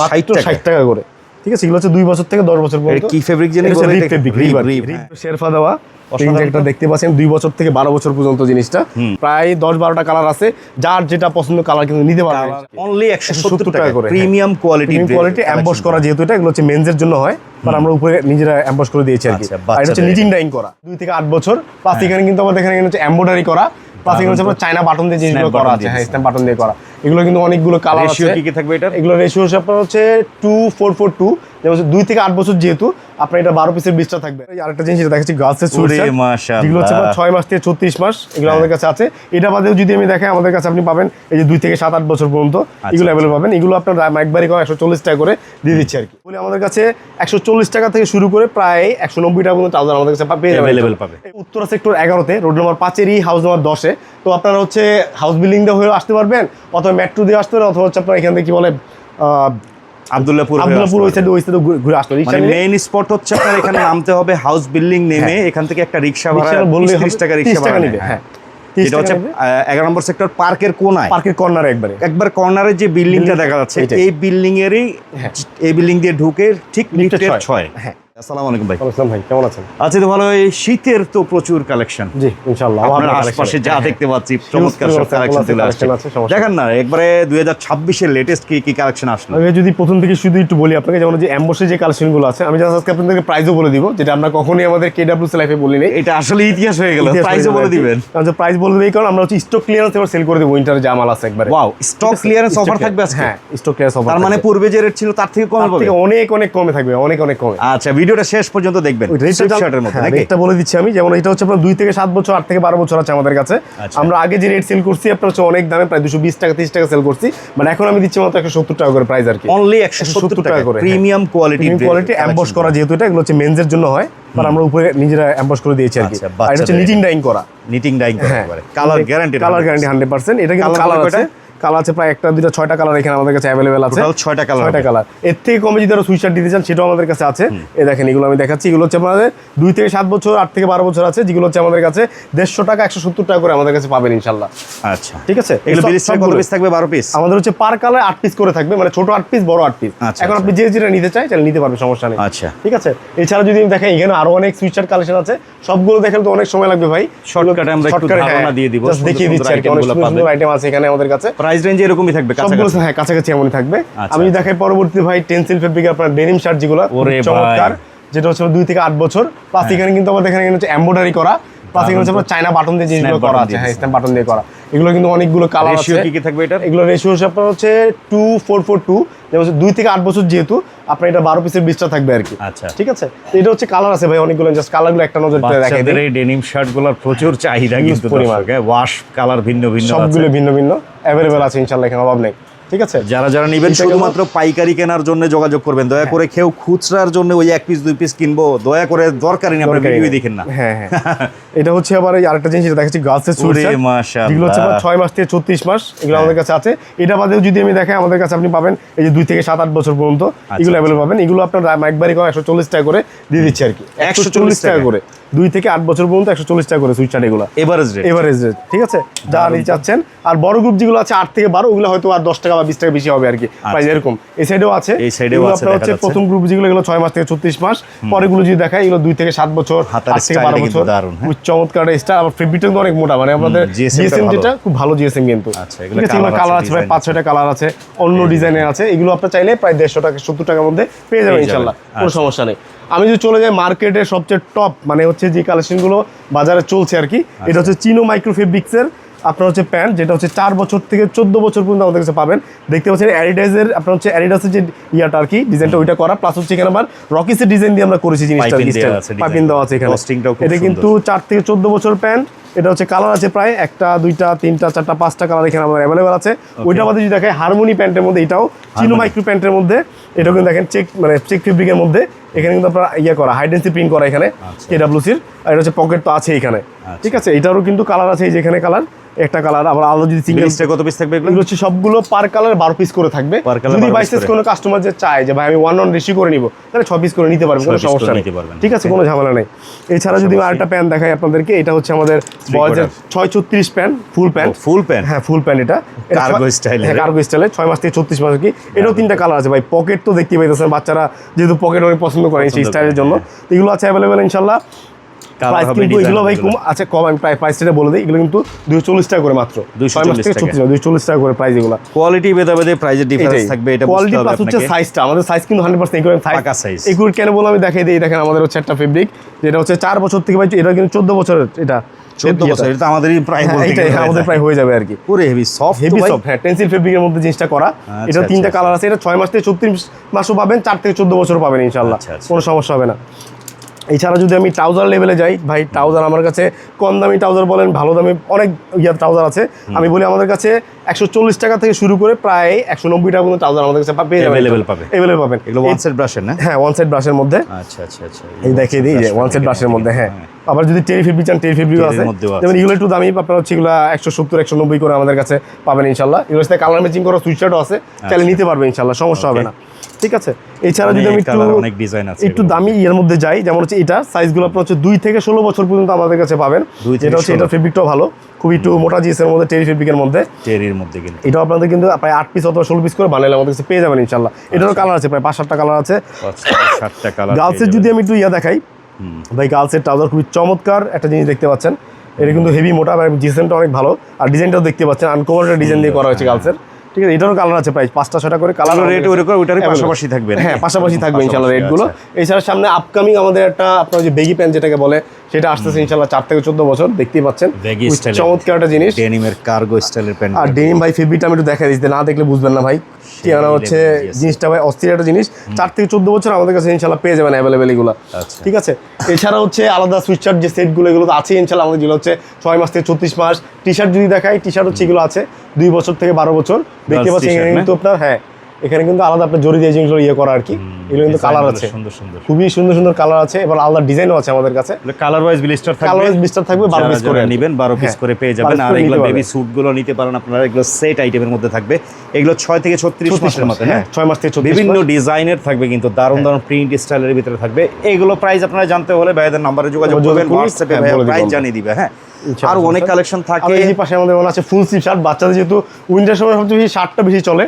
মাত্র 60 টাকা। করে। ঠিক আছে এগুলো হচ্ছে দুই বছর থেকে দশ বছর পর্যন্ত। কি ফেব্রিক জানি হ্যাঁ। শেরফা দেওয়া একটা দেখতে পাচ্ছেন দুই বছর থেকে বারো বছর পর্যন্ত জিনিসটা। প্রায় দশ বারোটা কালার আছে। যার যেটা পছন্দ কালার কিন্তু নিতে পারবে। অনলি একশো সত্তর টাকা করে, প্রিমিয়াম কোয়ালিটি কোয়ালিটি অ্যাম্বস করা যেহেতু এটা এগুলো হচ্ছে মেন্সের জন্য হয়। বাট আমরা উপরে নিজেরা অ্যাম্বস করে দিয়েছি আর কি। আচ্ছা, এটা হচ্ছে। নিটিং ডাইং করা। দুই থেকে আট বছর। প্লাস এখানে কিন্তু আমাদের এখানে হচ্ছে এমব্রয়ডারি করা। প্লাস এখানে হচ্ছে চায়না বাটন দিয়ে জিনিসগুলো করা আছে। হ্যাঁ বাটন দিয়ে করা। এগুলো কিন্তু অনেকগুলো কালার আছে। রেশিও কি কি থাকবে এটা এগুলো রেশিও আপনার হচ্ছে টু ফোর ফোর টু যেমন দুই থেকে আট বছর যেহেতু আপনার এটা বারো পিসের বিশটা থাকবে। আরেকটা জিনিস যেটা দেখাচ্ছি সুট ওরে মাশাআল্লাহ। যেগুলো হচ্ছে আপনার ছয় মাস থেকে ছত্রিশ মাস এগুলো আমাদের কাছে আছে। এটা বাদেও যদি আমি দেখাই আমাদের কাছে আপনি পাবেন এই যে দুই থেকে সাত আট বছর পর্যন্ত এগুলো অ্যাভেলেবল পাবেন। এগুলো আপনার একবারই করে একশো চল্লিশ টাকা করে দিয়ে দিচ্ছি আর কি। বলে আমাদের কাছে একশো চল্লিশ টাকা থেকে শুরু করে প্রায় একশো নব্বই টাকা পর্যন্ত ট্রাউজার আমাদের কাছে যাবেন। Available পাবে। উত্তরা সেক্টর এগারোতে রোড নম্বর পাঁচেরই হাউস নম্বর দশে তো আপনারা হচ্ছে হাউস বিল্ডিং দিয়ে হয়ে আসতে পারবেন অথবা মেট্রো দিয়ে আসতে পারেন অথবা হচ্ছে আপনার এখান থেকে কি বলে আহ, আব্দুল্লাহপুর আব্দুল্লাহপুর ওই সাইডে ওই সাইডে ঘুরে আসতে। মানে মেইন স্পট হচ্ছে আপনার এখানে নামতে হবে হাউস বিল্ডিং নেমে এখান থেকে একটা রিক্সা ভাড়া বললেই 30 টাকা রিক্সা ভাড়া নিবে, নেবে হ্যাঁ। হ্যাঁ 30 এটা হচ্ছে এগারো নম্বর সেক্টর পার্কের কোনায় পার্কের কর্নারে একবারে একবার কর্নারে যে বিল্ডিংটা দেখা যাচ্ছে এই বিল্ডিং এরই হ্যাঁ। এই বিল্ডিং দিয়ে ঢুকে ঠিক লিফটের। ছয় হ্যাঁ। আসসালামু আলাইকুম ভাই। বলছিলাম ভাই কেমন আছেন? আচ্ছা তো ভালো এই শীতের তো প্রচুর কালেকশন জি ইনশাআল্লাহ আপনার আশপাশে যা দেখতে পাচ্ছি চমৎকার সব কালেকশন চলে আসছে। collection আছে, সমস্যা দেখেন না একবারে দুই হাজার লেটেস্ট কি কি কালেকশন আসলো? আমি যদি প্রথম থেকে শুধু একটু বলি আপনাকে যেমন যে অ্যাম্বসে যে কালেকশনগুলো আছে আমি জাস্ট আজকে আপনাদেরকে প্রাইসও বলে দিব যেটা আমরা কখনোই আমাদের কেডাব্লিউসি লাইফে বলি নাই। এটা আসলে ইতিহাস হয়ে গেল প্রাইসও বলে। দিবেন। কারণ প্রাইস বলে দিই কারণ আমরা হচ্ছে স্টক ক্লিয়ারেন্স এবার সেল করে দেবো উইন্টারে যে মাল আছে একবারে। ওয়াও স্টক ক্লিয়ারেন্স অফার থাকবে আজকে? হ্যাঁ স্টক ক্লিয়ারেন্স অফার তার মানে পূর্বে যে রেট ছিল তার থেকে কমে পাবে থেকে অনেক অনেক কমে থাকবে অনেক অনেক কমে। আচ্ছা ভিডিওটা শেষ পর্যন্ত দেখবেন শার্টের মধ্যে রেটটা বলে দিচ্ছি আমি যেমন এটা হচ্ছে আপনার দুই থেকে সাত বছর আট থেকে বারো বছর আছে আমাদের কাছে। আচ্ছা। আমরা আগে যে রেট সেল করছি আপনার হচ্ছে অনেক দামে প্রায় দুশো বিশ টাকা তিরিশ টাকা সেল করছি। মানে এখন আমি দিচ্ছি মাত্র একশো সত্তর টাকা করে প্রাইস আর কি। অনলি একশো সত্তর টাকা করে প্রিমিয়াম কোয়ালিটি কোয়ালিটি অ্যাম্বস করা যেহেতু এটা এগুলো হচ্ছে মেন্সের জন্য হয় বাট আমরা উপরে নিজেরা অ্যাম্বস করে দিয়েছি আর কি। আচ্ছা, এটা হচ্ছে নিটিং ডাইং করা। নিটিং ডাইং হ্যাঁ। Colour guarantee colour guarantee hundred percent এটা কিন্তু কালার? আছে। কালার আছে প্রায় একটা দুইটা ছয়টা কালার এখানে আমাদের কাছে অ্যাভেলেবেল আছে। ছয়টা colour ছয়টা কালারের থেকে কমে যদি আরও সুইচার দিতে চান সেটাও আমাদের কাছে আছে। এই দেখেন এগুলো আমি দেখাচ্ছি। এগুলো হচ্ছে আমাদের দুই থেকে সাত বছর আট থেকে বারো বছর আছে যেগুলো হচ্ছে আমাদের কাছে দেড়শো টাকা একশো সত্তর টাকা করে আমাদের কাছে পাবেন ইনশাল্লাহ আচ্ছা। ঠিক আছে? এগুলো কত পিস থাকবে? বারো পিস আমাদের হচ্ছে পার কালার আট পিস করে থাকবে মানে ছোট আট পিস বড় আট পিস আচ্ছা, এখন আচ্ছা। আপনি যে যেটা নিতে চাই তাহলে নিতে পারবে সমস্যা নেই। আচ্ছা। ঠিক আছে? এছাড়া যদি আমি দেখেন এখানে আরও অনেক সুইচার কালেকশন আছে। সবগুলো দেখেন তো অনেক সময় লাগবে ভাই। এ আমরা একটু ধারণা হ্যাঁ, দিয়ে দিব, দেখিয়ে দিচ্ছি আর কি। অনেক সুন্দর আইটেম আছে এখানে আমাদের কাছে। প্রাইস রেঞ্জ এরকমই থাকবে কাছাকাছি। হ্যাঁ কাছাকাছি এমনই থাকবে। আমি আমি দেখাই পরবর্তী ভাই টেনসিল ফেব্রিক আপনার ডেনিম শার্ট যেগুলো। চমৎকার যেটা হচ্ছে দুই থেকে আট বছর। প্লাস এখানে কিন্তু আমাদের এখানে হচ্ছে এমব্রয়ডারি করা। প্লাস হচ্ছে চায়না বাটন দিয়ে Snap করা আছে। হ্যাঁ বাটন দিয়ে করা। এগুলো কিন্তু অনেকগুলো কালার আছে। কি কি থাকবে এটার? এগুলো রেশিও হচ্ছে হচ্ছে টু ফোর ফোর টু যেমন দুই থেকে আট বছর যেহেতু আপনার এটা বারো পিসের বিশটা থাকবে আর কি। আচ্ছা। ঠিক আছে? এটা হচ্ছে কালার আছে ভাই অনেকগুলো জাস্ট কালারগুলো একটা নজর দেখাই দিই। এই ডেনিম শার্টগুলোর প্রচুর চাহিদা কিন্তু পরিমাণ। ওয়াশ কালার ভিন্ন ভিন্ন সবগুলো ভিন্ন ভিন্ন। অ্যাভেলেবেল আছে ইনশাল্লাহ এখানে অভাব নেই। ঠিক আছে? যারা যারা নেবেন শুধুমাত্র পাইকারি কেনার জন্য যোগাযোগ করবেন। দয়া করে কেউ খুচরার জন্য ওই এক পিস দুই পিস কিনবো দয়া করে দরকারই নেই আপনার ভিডিও দেখেন না। হ্যাঁ হ্যাঁ। এটা হচ্ছে আবার এই আরেকটা জিনিস যেটা দেখাচ্ছি গার্লসের সুট মাশাআল্লাহ। যেগুলো হচ্ছে আপনার ছয় মাস থেকে ছত্রিশ মাস এগুলো আমাদের কাছে আছে। এটা বাদেও যদি আমি দেখাই আমাদের কাছে আপনি পাবেন এই যে দুই থেকে সাত আট বছর পর্যন্ত এগুলো অ্যাভেলেবল পাবেন। এগুলো আপনার একবারই করে একশো চল্লিশ টাকা করে দিয়ে দিচ্ছি আর কি। একশো চল্লিশ টাকা টাকা। করে। দুই থেকে আট বছর পর্যন্ত একশো চল্লিশ টাকা করে সুইচ চার্ট এগুলো। এভারেজ রেট এভারেজ রেট ঠিক আছে? যা নিতে চাচ্ছেন আর বড় গ্রুপ যেগুলো আছে আট থেকে বারো ওগুলো হয়তো আর দশ টাকা বা বিশ টাকা বেশি হবে আর কি। প্রাইস এরকম। এই সাইডেও আছে। এই আছে, আপনার হচ্ছে প্রথম গ্রুপ যেগুলো এগুলো ছয় মাস থেকে ছত্রিশ মাস। পরেগুলো যদি দেখায় এগুলো দুই থেকে সাত বছর আট থেকে বারো বছর। হ্যাঁ। চমৎকার স্টার আবার ফেব্রিকটা কিন্তু অনেক মোটা। মানে আমাদের জিএসএম যেটা খুব ভালো জিএসএম কিন্তু। আচ্ছা, ঠিক আছে এগুলো কালার আছে, প্রায় পাঁচ ছয়টা কালার আছে অন্য ডিজাইনের আছে। এগুলো আপনার চাইলে প্রায় দেড়শো টাকা সত্তর টাকার মধ্যে পেয়ে যাবেন ইনশাল্লাহ কোনো আচ্ছা। সমস্যা নেই। আমি যদি চলে যাই মার্কেটের সবচেয়ে টপ মানে হচ্ছে যে কালেকশনগুলো বাজারে চলছে আর কি আচ্ছা। এটা হচ্ছে চিনো মাইক্রো ফেব্রিক্সের আপনার হচ্ছে প্যান্ট যেটা হচ্ছে চার বছর থেকে চোদ্দ বছর পর্যন্ত আমাদের কাছে পাবেন। দেখতে পাচ্ছেন অ্যাডিডাইজের আপনার হচ্ছে অ্যাডিডাসের যে ইয়াটা আর কি ডিজাইনটা ওইটা করা প্লাস হচ্ছে এখানে আবার রকিসের ডিজাইন দিয়ে আমরা করেছি জিনিসটা Piping দেওয়া আছে এখানে। এটা কিন্তু চার থেকে চোদ্দ বছর প্যান্ট এটা হচ্ছে কালার আছে প্রায় একটা দুইটা তিনটা চারটা পাঁচটা কালার এখানে আমাদের অ্যাভেলেবেল আছে। ওইটা আমাদের যদি দেখায় হারমোনি প্যান্টের মধ্যে এটাও চিনো মাইক্রো প্যান্টের মধ্যে এটাও কিন্তু দেখেন চেক মানে চেক ফেব্রিকের মধ্যে এখানে কিন্তু আপনার ইয়ে করা হাইডেন্সি প্রিন্ট করা এখানে আচ্ছা। কেডাব্লিউসির আর এটা হচ্ছে পকেট তো আছে এখানে। ঠিক আছে? এটারও কিন্তু কালার আছে এই যেখানে কালার একটা কালার আবার আলাদা যদি সিঙ্গেল কত পিস থাকবে এগুলো? হচ্ছে সবগুলো পার কালার বারো পিস করে থাকবে। যদি 12 বাই piece কোনো কাস্টমার যে চায় যে ভাই আমি ওয়ান অন রেশি করে নিব তাহলে ছ পিস করে নিতে পারবেন কোনো সমস্যা নেই। ঠিক আছে কোনো ঝামেলা নেই। এছাড়া যদি আরেকটা প্যান্ট দেখাই আপনাদেরকে এটা হচ্ছে আমাদের বয়েজের ছয় ছত্রিশ pant full pant full pant হ্যাঁ ফুল প্যান্ট এটা। ছয়- style হ্যাঁ কার্গো স্টাইলে ছয় মাস থেকে ছত্রিশ মাস কি? এটাও তিনটা কালার আছে ভাই। পকেট তো দেখতে পাইতেছেন বাচ্চারা যেহেতু পকেট অনেক পছন্দ করে সেই স্টাইলের জন্য। হ্যাঁ। এগুলো আছে অ্যাভেলেবেল ইনশাল্লাহ। প্রাইস কিন্তু এগুলো ভাই কম আছে কম আমি প্রায় প্রাইসটা বলে দিই। এগুলো কিন্তু দুশো চল্লিশ টাকা করে মাত্র। 240 ছয় মাস থেকে টাকা। ছত্রিশ দুশো চল্লিশ টাকা করে প্রাইস এগুলো। কোয়ালিটি ভেদে ভেদে ডিফারেন্স থাকবে এটা কোয়ালিটি প্লাস হচ্ছে সাইজটা আমাদের সাইজ কিন্তু হান্ড্রেড পার্সেন্ট একুরেট সাইজ পাকা কেন বলে আমি দেখাই দিই। দেখেন আমাদের হচ্ছে একটা ফেব্রিক যেটা হচ্ছে চার বছর থেকে ভাই এটা কিন্তু চোদ্দ বছরের এটা। 14 বছর এটা আমাদেরই প্রায় হ্যাঁ, হ্যাঁ, আমাদের প্রায় হয়ে যাবে আর কি। পুরো হেভি সফট হেভি সফট হ্যাঁ টেন্সিল ফেব্রিকের মধ্যে জিনিসটা করা। এটা আচ্ছা, তিনটা আচ্ছা। কালার আছে এটা ছয় মাস থেকে ছত্রিশ মাসও পাবেন চার থেকে চোদ্দ বছর পাবেন ইনশাল্লাহ আচ্ছা, আচ্ছা। কোনো সমস্যা হবে না। এছাড়া যদি আমি ট্রাউজার লেভেলে যাই ভাই ট্রাউজার আমার কাছে কম দামি ট্রাউজার বলেন ভালো দামি অনেক ইয়ার ট্রাউজার আছে। আমি বলি আমাদের কাছে একশো চল্লিশ টাকা থেকে শুরু করে প্রায় একশো নব্বই টাকা পর্যন্ত ট্রাউজার আমাদের কাছে পেয়ে যাবেন। Available পাবে। অ্যাভেলেবেল পাবেন। এগুলো ওয়ান সেট ব্রাশের না? হ্যাঁ ওয়ান সাইড ব্রাশের মধ্যে। আচ্ছা আচ্ছা আচ্ছা। এই দেখিয়ে দিই যে ওয়ান সেট ব্রাশের মধ্যে হ্যাঁ। আবার যদি টেরি ফেব্রিক চান টেরি ফেব্রিক আছে। যেমন এগুলো একটু দামি আপনার হচ্ছে এগুলো একশো সত্তর একশো নব্বই করে আমাদের কাছে পাবেন ইনশাল্লাহ। এগুলোর সাথে কালার ম্যাচিং করা সুইচার্টও আছে চাইলে নিতে পারবে ইনশাল্লাহ সমস্যা হবে না। ঠিক আছে? এছাড়া যদি আমি একটু অনেক ডিজাইন আছে একটু দামি এর মধ্যে যাই যেমন হচ্ছে এটা সাইজগুলো আপনার হচ্ছে দুই থেকে ষোলো বছর পর্যন্ত আমাদের কাছে পাবেন। যেটা হচ্ছে 16 এটা ফেব্রিকটাও ভালো। খুবই একটু মোটা জিনিসের মধ্যে টেরি ফেব্রিকের মধ্যে। টেরির মধ্যে কিন্তু। এটাও আপনাদের কিন্তু প্রায় আট পিস অথবা ষোলো পিস করে বানালে আমাদের কাছে পেয়ে যাবেন ইনশাল্লাহ। এটারও কালার আছে প্রায় পাঁচ সাতটা কালার আছে। সাতটা কালার গার্লসের যদি আমি একটু ইয়া দেখাই ভাই গার্লসের ট্রাউজার খুবই চমৎকার একটা জিনিস দেখতে পাচ্ছেন। এটা কিন্তু হেভি মোটা এবং ডিজাইনটা অনেক ভালো। আর ডিজাইনটাও দেখতে পাচ্ছেন একটা ডিজাইন দিয়ে করা হয়েছে গার্লসের ঠিক আছে এটারও কালার আছে প্রাইস পাঁচটা ছটা করে কালার রেট ওরকম ওইটারই পাশাপাশি থাকবে। হ্যাঁ পাশাপাশি থাকবে ইনশাল্লাহ রেটগুলো আচ্ছা। এছাড়া সামনে আপকামিং আমাদের একটা আপনার যে বেগি প্যান্ট যেটাকে বলে সেটা আসতেছে ইনশাল্লাহ চার থেকে চোদ্দ বছর দেখতেই পাচ্ছেন। চমৎকার একটা জিনিস। ডেনিমের কার্গো স্টাইলের প্যান্ট আর ডেনিম ভাই ফেব্রিকটা আমি একটু দেখা দিচ্ছি না দেখলে বুঝবেন না ভাই। কেননা হচ্ছে জিনিসটা ভাই অস্থির একটা জিনিস। চার থেকে চোদ্দ বছর আমাদের কাছে ইনশাল্লাহ পেয়ে যাবেন অ্যাভেলেবেল এগুলো। আচ্ছা। ঠিক আছে? এছাড়া হচ্ছে আলাদা সুইচার যে সেটগুলো এগুলো তো আছে ইনশাল্লাহ আমাদের যেগুলো হচ্ছে ছয় মাস থেকে ছত্রিশ মাস। টি শার্ট যদি দেখাই টি শার্ট হচ্ছে এগুলো আছে। দুই বছর থেকে বারো বছর। দেখতে পাচ্ছেন? কিন্তু আপনার হ্যাঁ। এখানে কিন্তু আলাদা আপনার জড়ি দিয়ে জিনিসগুলো ইয়ে করা আর কি। এগুলো কিন্তু কালার আছে। সুন্দর সুন্দর। খুবই সুন্দর সুন্দর কালার আছে এবার আলাদা ডিজাইনও আছে আমাদের কাছে। কালার ওয়াইজ ব্লিস্টার থাকবে। কালার বিস্তার থাকবে বারো যারা পিস করে। নেবেন বারো পিস হ্যাঁ, করে পেয়ে যাবেন। আর এগুলো বেবি পারবে। স্যুটগুলো নিতে পারেন আপনারা এগুলো সেট আইটেমের মধ্যে থাকবে। এগুলো ছয় থেকে ছত্রিশ 36 মাসের মধ্যে হ্যাঁ, হ্যাঁ? ছয় মাস থেকে 36 বিভিন্ন ডিজাইনের থাকবে কিন্তু দারুণ দারুণ প্রিন্ট স্টাইলের ভিতরে থাকবে। এগুলো প্রাইস আপনারা জানতে হলে ভাইদের নম্বরে যোগাযোগ করবেন হ্যাঁ, ভাইয়া বলে দিব প্রাইস জানিয়ে দিবে হ্যাঁ? আরও অনেক কালেকশন থাকে। এই পাশে আমাদের মনে আছে ফুল স্লিভ শার্ট বাচ্চাদের যেহেতু উইন্টার সময় সবচেয়ে বেশি শার্টটা বেশি চলে।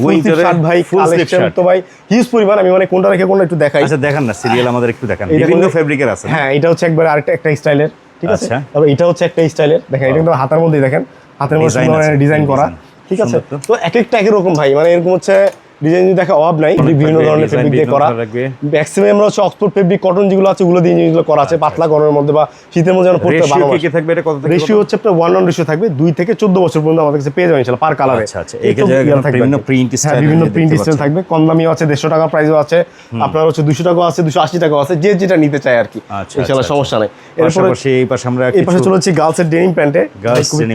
ফুল স্লিভ শার্ট ভাই full sleeve কালেকশন তো ভাই হিউজ পরিমাণ। আমি মানে কোনটা রেখে কোনটা একটু দেখাই। আচ্ছা দেখান না সিরিয়াল আমাদের একটু দেখান। বিভিন্ন ফেব্রিকের আছে। হ্যাঁ এটা হচ্ছে একবার আরেকটা একটা স্টাইলের ঠিক আছে? তবে এটা হচ্ছে একটা স্টাইলের। দেখেন এটা কিন্তু হাতের মধ্যেই দেখেন। হাতের মধ্যে ডিজাইন করা। ঠিক আছে? তো। এক একটা এক রকম ভাই। মানে এরকম হচ্ছে ডিজাইন যদি দেখা অভাব নাই বিভিন্ন ধরনের ফেব্রিক দিয়ে করা। ম্যাক্সিমাম আমরা হচ্ছে অক্সফোর্ড ফেব্রিক কটন যেগুলো আছে ওগুলো দিয়ে জিনিসগুলো করা আছে পাতলা গরমের মধ্যে বা শীতের মধ্যে যেন পড়তে ভালো কি থাকবে এটা কত রেশিও হচ্ছে আপনার ওয়ান অন রেশিও থাকবে দুই থেকে চোদ্দ বছর পর্যন্ত আমাদের কাছে পেয়ে যাবেন ইনশাল্লাহ পার কালারে আচ্ছা, আচ্ছা। বিভিন্ন হ্যাঁ, প্রিন্ট স্টাইল থাকবে কম দামিও আছে দেড়শো টাকা প্রাইসও আছে আপনার হচ্ছে দুশো টাকা আছে দুশো আশি টাকা আছে যে যেটা নিতে চায় আর কি। আচ্ছা, ইনশাল্লাহ আচ্ছা, সমস্যা নেই। এরপরে এই পাশে আমরা এই পাশে চলে হচ্ছে গার্লসের ডেনিম প্যান্টে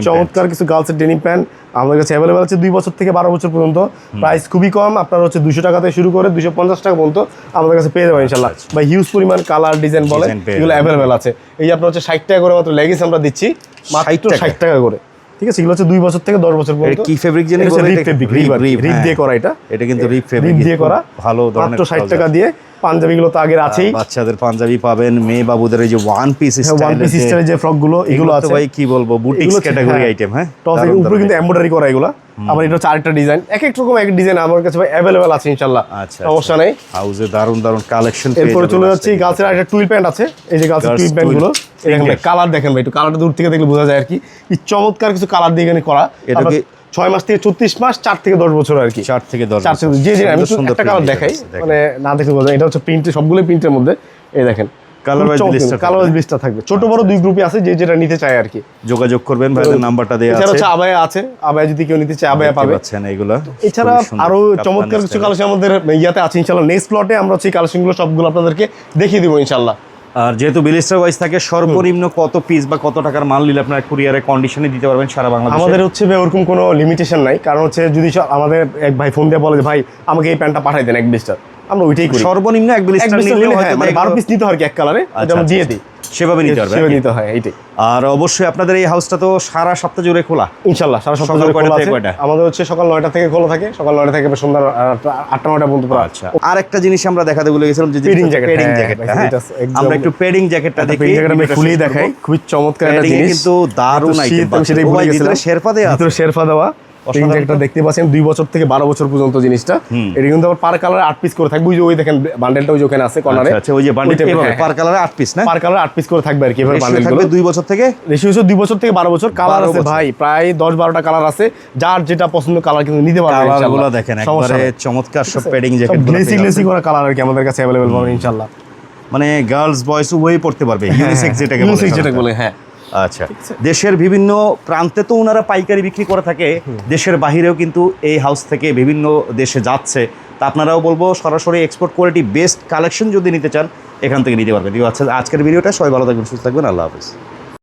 চমৎকার কিছু গার্লসের ডেনিম প্যান্ট আমাদের কাছে অ্যাভেলেবেল আছে দুই বছর থেকে বারো বছর পর্যন্ত। প্রাইস খুবই কম আপনার হচ্ছে দুশো টাকা থেকে শুরু করে দুশো পঞ্চাশ টাকা পর্যন্ত আমাদের কাছে পেয়ে যাবেন ইনশাল্লাহ। আচ্ছা, বা হিউজ পরিমাণ কালার ডিজাইন বলে এগুলো অ্যাভেলেবেল আছে। এই যে আপনার হচ্ছে ষাট টাকা করে মাত্র লেগিস আমরা দিচ্ছি মাত্র ষাট টাকা করে। ঠিক আছে এগুলো হচ্ছে দুই বছর থেকে দশ বছর পর্যন্ত। কি fabric জানি রিপ ফেব্রিক রিপ। দিয়ে করা এটা। এটা কিন্তু রিপ ফেব্রিক দিয়ে করা। ভালো মাত্র ষাট টাকা দিয়ে পাঞ্জাবিগুলো তো আগের আছেই। বাচ্চাদের পাঞ্জাবি পাবেন মেয়ে বাবুদের এই যে ওয়ান পিস ওয়ান পিস স্টাইলের যে ফ্রকগুলো এগুলো আছে। ভাই কি বলব বুটিক্স ক্যাটাগরি হ্যাঁ। আইটেম হ্যাঁ? দারুণ উপরে কিন্তু এমব্রয়ডারি করা এগুলো। আবার এটা হচ্ছে আরেকটা ডিজাইন এক এক রকম এক ডিজাইন আমার কাছে ভাই অ্যাভেলেবেল আছে ইনশাল্লাহ আচ্ছা, সমস্যা নেই। হাউসে দারুণ দারুণ কালেকশন এরপরে চলে যাচ্ছি গার্লসের আরেকটা টুইল প্যান্ট আছে। এই যে Girls টুইল প্যান্টগুলো twill, দেখেন ভাই কালার দেখেন ভাই একটু কালারটা দূর থেকে দেখলে বোঝা যায় আর কি। চমৎকার কিছু কালার দিয়ে এখানে করা। এটা ছয় মাস থেকে ছত্রিশ মাস চার থেকে দশ বছর আর কি। চার থেকে দশ চার থেকে যে যে আমি একটা কালার দেখাই মানে না দেখলে বোঝা এটা হচ্ছে প্রিন্ট সবগুলো প্রিন্টের মধ্যে। এই দেখেন কালার থাকবে। থাকবে। ছোট বড় দুই গ্রুপে আছে যে যেটা নিতে চায় আর কি। যোগাযোগ করবেন ভাইদের নাম্বারটা দেওয়া আছে। হচ্ছে আবায়া আছে। আবায়া যদি কেউ নিতে চায় আবায়া পাবে। এগুলা এছাড়া আরও চমৎকার কিছু। কালেকশন আমাদের ইয়াতে আছে ইনশাল্লাহ নেক্সট প্লটে আমরা হচ্ছে কালেকশনগুলো সবগুলো আপনাদেরকে দেখিয়ে দিব ইনশাল্লাহ আর যেহেতু বিলিস্টার ওয়াইজ থাকে সর্বনিম্ন কত পিস বা কত টাকার মাল নিলে আপনারা কুরিয়ারে কন্ডিশনে দিতে পারবেন সারা বাংলাদেশে? আমাদের হচ্ছে ওরকম কোনো লিমিটেশন নাই। কারণ হচ্ছে যদি আমাদের এক ভাই ফোন দিয়ে বলে যে ভাই আমাকে এই প্যান্টটা পাঠাই দেন এক বিলিস্টার আমরা ওইটাই করি। সর্বনিম্ন এক বিলিস্টার নিলে হ্যাঁ, মানে বারো পিস নিতে হয় কি এক কালারে এটা আচ্ছা, আমরা দিয়ে আচ্ছা। দিই। সেভাবে নিতে পারবে সেভাবে নিতে হয় এইটাই। আর অবশ্যই আপনাদের এই হাউসটা তো সারা সপ্তাহ জুড়ে খোলা। ইনশাল্লাহ সারা সপ্তাহ কয়টা খোলা আছে। আমাদের হচ্ছে সকাল নয়টা থেকে খোলা থাকে সকাল নয়টা থেকে সন্ধ্যা আটটা নয়টা পর্যন্ত পুরো আচ্ছা। আর একটা জিনিস আমরা দেখাতে ভুলে গেছিলাম যে পেডিং হ্যাঁ এটা একদম- আমরা একটু পেডিং জ্যাকেটটা দেখি পেন জ্যাকেট আমি খুলেই দেখাই। খুবই চমৎকার একটা জিনিস। কিন্তু দারুণ পাচ্ছি। সেটাই ভুলে গেছিলাম। শেরপা দেয়া আছে? শেরপা দেওয়া। দেখতে পাচ্ছেন দুই বছর থেকে বারো বছর পর্যন্ত জিনিসটা। এটা কিন্তু আবার পার কালার আট পিস করে থাকবে। ওই যে ওই দেখেন বান্ডেলটা ওই ওখানে আছে কর্নারে আচ্ছা আচ্ছা ওই যে বান্ডিল পার কালারে আট পিস না? পার কালার আট পিস করে থাকবে আর কি Ratio বান্ডেল থাকবে দুই বছর থেকে? রেশিও হচ্ছে দুই বছর থেকে বারো বছর। কালার আছে ভাই প্রায় দশ বারোটা কালার আছে। যার যেটা পছন্দ কালার কিন্তু নিতে পারবে কালারগুলো ইনশাআল্লাহ। দেখেন একবারে চমৎকার সব সব জ্যাকেট গ্লেসি গ্লেসি করা কালার আর কি আমাদের কাছে অ্যাভেলেবেল পাবেন ইনশাল্লাহ। মানে গার্লস বয়েজ উভয়ই পড়তে পারবে ইউনিসেক্স যেটাকে বলে। Unisex যেটা বলে হ্যাঁ। আচ্ছা। দেশের বিভিন্ন প্রান্তে তো ওনারা পাইকারি বিক্রি করে থাকে। দেশের বাহিরেও কিন্তু এই হাউস থেকে বিভিন্ন দেশে যাচ্ছে। তা আপনারাও বলব সরাসরি এক্সপোর্ট কোয়ালিটি বেস্ট কালেকশন যদি নিতে চান এখান থেকে নিতে পারবেন। আচ্ছা আজকের ভিডিওটা সবাই ভালো থাকবেন সুস্থ থাকবেন। আল্লাহ হাফিজ।